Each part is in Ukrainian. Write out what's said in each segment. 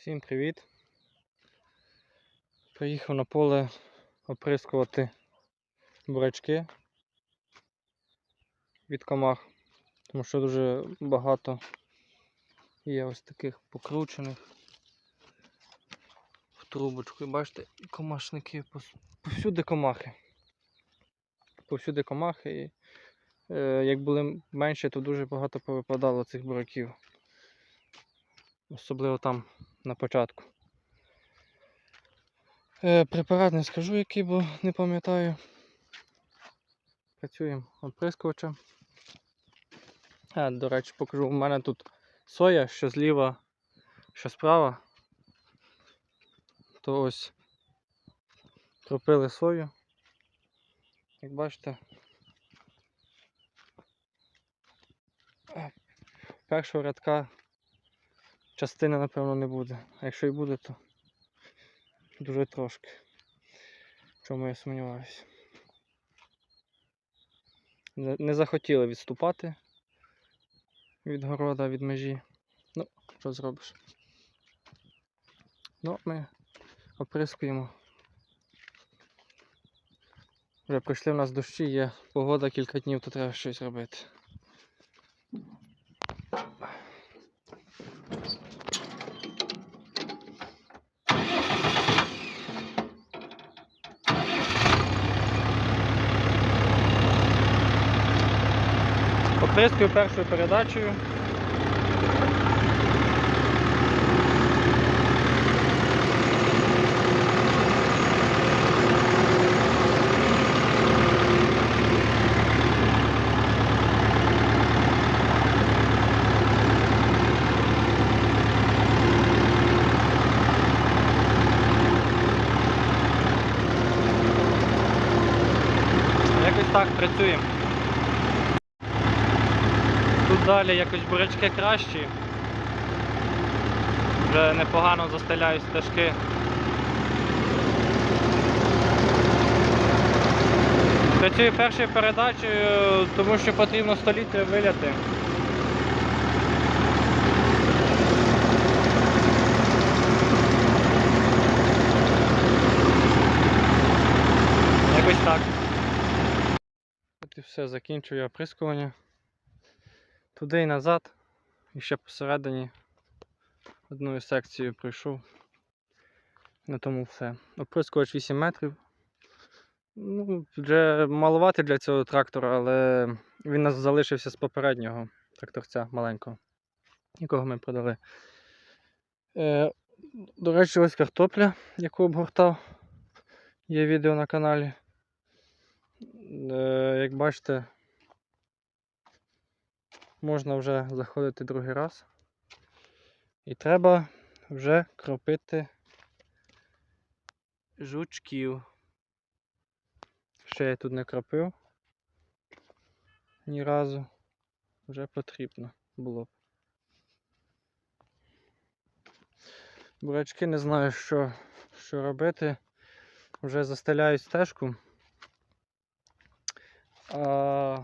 Всім привіт! Приїхав на поле оприскувати бурячки від комах, тому що дуже багато є ось таких покручених в трубочку. І бачите, комашники повсюди комахи. Повсюди комахи. І, е, як були менші, то дуже багато повипадало цих буряків. Особливо там на початку. Е, препарат не скажу який, бо не пам'ятаю. Працюємо оприскувачем. А, до речі, покажу. У мене тут соя, що зліва, що справа. То ось кропили сою. Як бачите. е, Першого рядка частини, напевно, не буде. А якщо і буде, то дуже трошки. Чому я сумніваюся. Не захотіли відступати від города, від межі. Ну, що зробиш? Ну, ми оприскуємо. Вже прийшли в нас дощі, є погода кілька днів, то треба щось робити. Оприскую першою передачею. Якось так працюємо. Тут далі якось бурячки кращі. Вже непогано застеляють стежки. Працюю першою передачею, тому що потрібно 100 літрів виляти. Якось так. От і все, закінчую оприскування. Туди і назад. І ще посередині одною секцією пройшов. На тому все. Оприскувач 8 метрів. Ну, вже малувати для цього трактора, але він нас залишився з попереднього тракторця маленького, якого ми продали. Е, до речі, ось картопля, яку обгортав. Є відео на каналі. Е, як бачите, можна вже заходити другий раз. І треба вже кропити жучків. Ще я тут не кропив ні разу. Вже потрібно було б. Бурячки не знаю, що, що робити. Вже застеляють стежку. А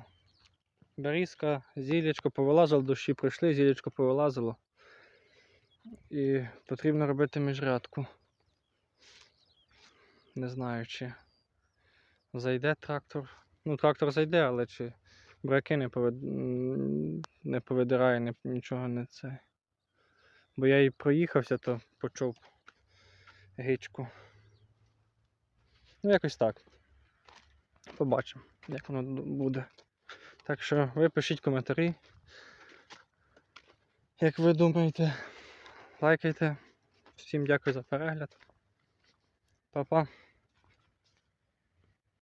берізка, зілячко повилазило, дощі пройшли, зілячко повилазило. І потрібно робити міжрядку. Не знаю, чи зайде трактор. Ну, трактор зайде, але чи браки не, повид... не повидирає, не... нічого не це. Бо я і проїхався, то почув гичку. Ну, якось так. Побачимо, як воно буде. Так що ви пишіть коментарі. Як ви думаєте, лайкайте. Всім дякую за перегляд. Па-па.